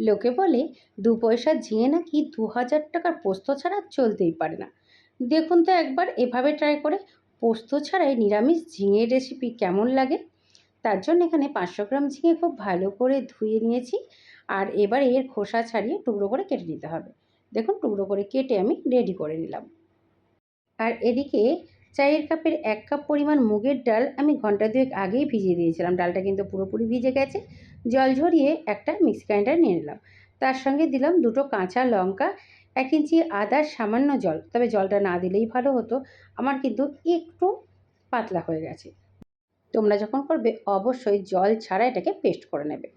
লোকে বলে দু পয়সা ঝিঙে নাকি দু হাজার টাকার পোস্ত ছাড়া চলতেই পারে না। দেখুন তো একবার, এভাবে ট্রাই করে পোস্ত ছাড়াই নিরামিষ ঝিঙের রেসিপি কেমন লাগে? তার জন্য এখানে পাঁচশো গ্রাম ঝিঙে খুব ভালো করে ধুয়ে নিয়েছি আর এবার এর খোসা ছাড়িয়ে টুকরো করে কেটে নিতে হবে। দেখুন, টুকরো করে কেটে আমি রেডি করে নিলাম। আর এদিকে চায়ের কাপের এক কাপ পরিমাণ মুগের ডাল আমি ঘণ্টা দুয়েক আগেই ভিজিয়ে দিয়েছিলাম। ডালটা কিন্তু পুরোপুরি ভিজে গেছে। জল ঝরিয়ে একটা মিক্সি গ্রাইন্ডার নিয়ে নিলাম। তার সঙ্গে দিলাম দুটো কাঁচা লঙ্কা, এক ইঞ্চি আদার সামান্য জল। তবে জলটা না দিলেই ভালো হতো। আমার কিন্তু একটু পাতলা হয়ে গেছে। তোমরা যখন করবে অবশ্যই জল ছাড়া এটাকে পেস্ট করে নেবে।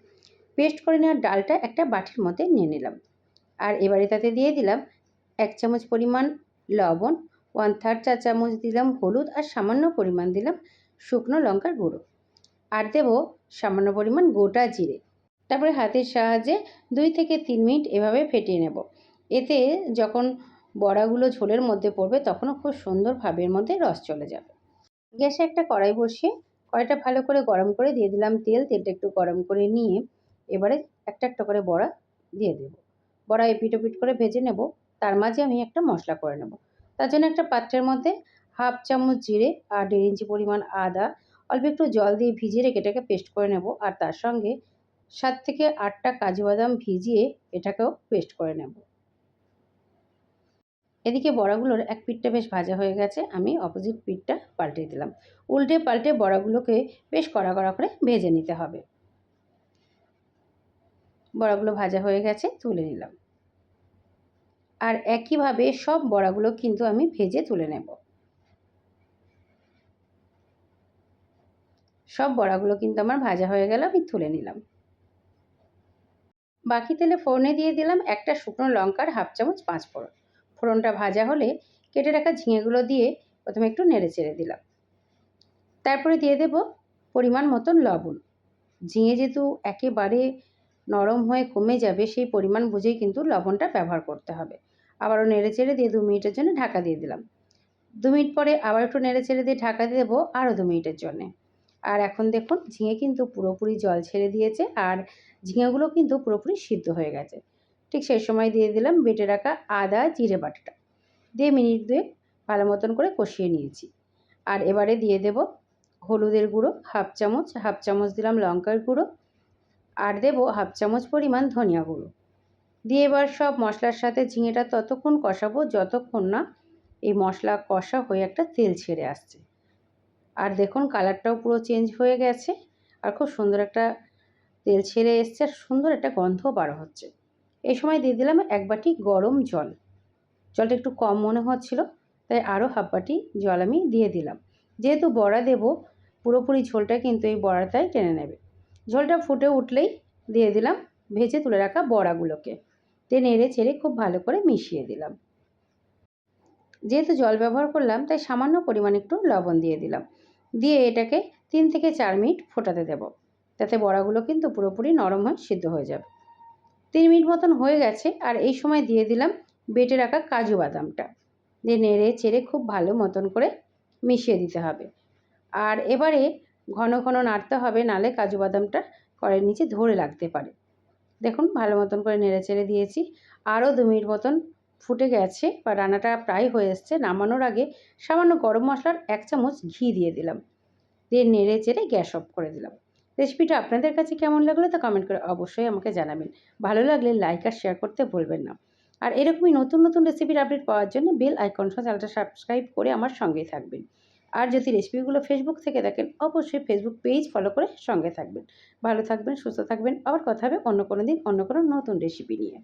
পেস্ট করে নেওয়ার ডালটা একটা বাটির মধ্যে নিয়ে নিলাম। আর এবারে তাতে দিয়ে দিলাম এক চামচ পরিমাণ লবণ ওয়ান থার্ড চা চামচ দিলাম হলুদ আর সামান্য পরিমাণ দিলাম শুকনো লঙ্কার গুঁড়ো। আর দেব সামান্য পরিমাণ গোটা জিরে। তারপরে হাতের সাহায্যে দুই থেকে তিন মিনিট এভাবে ফেটিয়ে নেব। এতে যখন বড়াগুলো ঝোলের মধ্যে পড়বে তখনও খুব সুন্দরভাবে এর মধ্যে রস চলে যাবে। গ্যাসে একটা কড়াই বসিয়ে কড়াইটা ভালো করে গরম করে দিয়ে দিলাম তেল। তেলটা একটু গরম করে নিয়ে এবারে একটা একটা করে বড়া দিয়ে দেব। বড়া এপিট ওপিট করে ভেজে নেব। তার মাঝে আমি একটা মশলা করে নেব। তার জন্য একটা পাত্রের মধ্যে হাফ চামচ জিরে আর দেড় ইঞ্চি পরিমাণ আদা, অল্প একটু জল দিয়ে ভিজিয়ে রেখে এটাকে পেস্ট করে নেব আর তার সঙ্গে সাত থেকে আটটা কাজু বাদাম ভিজিয়ে এটাকেও পেস্ট করে নেব। এদিকে বড়াগুলোর এক পিঠটা বেশ ভাজা হয়ে গেছে, আমি অপোজিট পিঠটা পাল্টে দিলাম। উল্টে পাল্টে বড়াগুলোকে বেশ কড়া কড়া করে ভেজে নিতে হবে। বড়াগুলো ভাজা হয়ে গেছে, তুলে নিলাম। আর একইভাবে সব বড়াগুলো কিন্তু আমি ভেজে তুলে নেব। সব বড়াগুলো কিন্তু আমার ভাজা হয়ে গেল, আমি তুলে নিলাম। বাকি তেলে ফোড়নে দিয়ে দিলাম একটা শুকনো লঙ্কার হাফ চামচ পাঁচ ফোড়ন। ফোড়নটা ভাজা হলে কেটে রাখা ঝিঙেগুলো দিয়ে প্রথমে একটু নেড়ে চেড়ে দিলাম। তারপরে দিয়ে দেব পরিমাণ মতন লবণ। ঝিঙে যেহেতু একেবারে নরম হয়ে কমে যাবে, সেই পরিমাণ বুঝেই কিন্তু লবণটা ব্যবহার করতে হবে। আবারও নেড়ে চেড়ে দিয়ে দু মিনিটের জন্য ঢাকা দিয়ে দিলাম। দু মিনিট পরে আবার একটু নেড়ে চেড়ে দিয়ে ঢাকা দিয়ে দেবো আরও দু মিনিটের জন্যে। আর এখন দেখুন, ঝিঙে কিন্তু পুরোপুরি জল ছেড়ে দিয়েছে আর ঝিঙেগুলো কিন্তু পুরোপুরি সিদ্ধ হয়ে গেছে। ঠিক সেই সময় দিয়ে দিলাম বেটে রাখা আদা, জিরে বাটাটা। দিয়ে মিনিট দুয়ে ভালো মতন করে কষিয়ে নিয়েছি। আর এবারে দিয়ে দেব হলুদের গুঁড়ো, হাফ চামচ হাফ চামচ দিলাম লঙ্কার গুঁড়ো। আর দেব হাফ চামচ পরিমাণ ধনিয়া গুঁড়ো। দিয়ে এবার সব মশলার সাথে ঝিঙেটা ততক্ষণ কষাবো, যতক্ষণ না এই মশলা কষা হয়ে একটা তেল ছেড়ে আসছে। আর দেখুন কালারটাও পুরো চেঞ্জ হয়ে গেছে আর খুব সুন্দর একটা তেল ছেড়ে এসছে আর সুন্দর একটা গন্ধ বার হচ্ছে। এই সময় দিয়ে দিলাম এক বাটি গরম জল। জলটা একটু কম মনে হচ্ছিল, তাই আরও হাফ বাটি জল আমি দিয়ে দিলাম। যেহেতু বড়া দেব, পুরোপুরি ঝোলটা কিন্তু এই বড়াটাই টেনে নেবে। ঝোলটা ফুটে উঠলেই দিয়ে দিলাম ভেজে তুলে রাখা বড়াগুলোকে। দিয়ে নেড়ে চেড়ে খুব ভালো করে মিশিয়ে দিলাম। যেহেতু জল ব্যবহার করলাম, তাই সামান্য পরিমাণ একটু লবণ দিয়ে দিলাম। দিয়ে এটাকে তিন থেকে চার মিনিট ফোটাতে দেব। তাতে বড়াগুলো কিন্তু পুরোপুরি নরম হয়ে সিদ্ধ হয়ে যাবে। তিন মিনিট মতন হয়ে গেছে, আর এই সময় দিয়ে দিলাম বেটে রাখা কাজু বাদামটা। দিয়ে নেড়ে চেড়ে খুব ভালো মতন করে মিশিয়ে দিতে হবে। আর এবারে ঘন ঘন নাড়তে হবে, নালে কাজু বাদামটা কড়াইয়ের নিচে ধরে লাগতে পারে। দেখুন, ভালো মতন করে নেড়ে চেড়ে দিয়েছি। আরও দু মিনিট মতন ফুটে গেছে বা রান্নাটা প্রায় হয়ে এসছে। নামানোর আগে সামান্য গরম মশলার এক চামচ ঘি দিয়ে দিলাম। দিয়ে নেড়ে চেড়ে গ্যাস অফ করে দিলাম। রেসিপিটা আপনাদের কাছে কেমন লাগল তা কমেন্ট করে অবশ্যই আমাকে জানাবেন। ভালো লাগলে লাইক আর শেয়ার করতে ভুলবেন না। আর এরকমই নতুন নতুন রেসিপির আপডেট পাওয়ার জন্য বেল আইকন সহ চ্যানেলটা সাবস্ক্রাইব করে আমার সঙ্গেই থাকবেন। আর যদি রেসিপিগুলো ফেসবুক থেকে দেখেন, অবশ্যই ফেসবুক পেজ ফলো করে সঙ্গে থাকবেন। ভালো থাকবেন, সুস্থ থাকবেন। আবার কথা হবে অন্য কোনো দিন অন্য কোনো নতুন রেসিপি নিয়ে।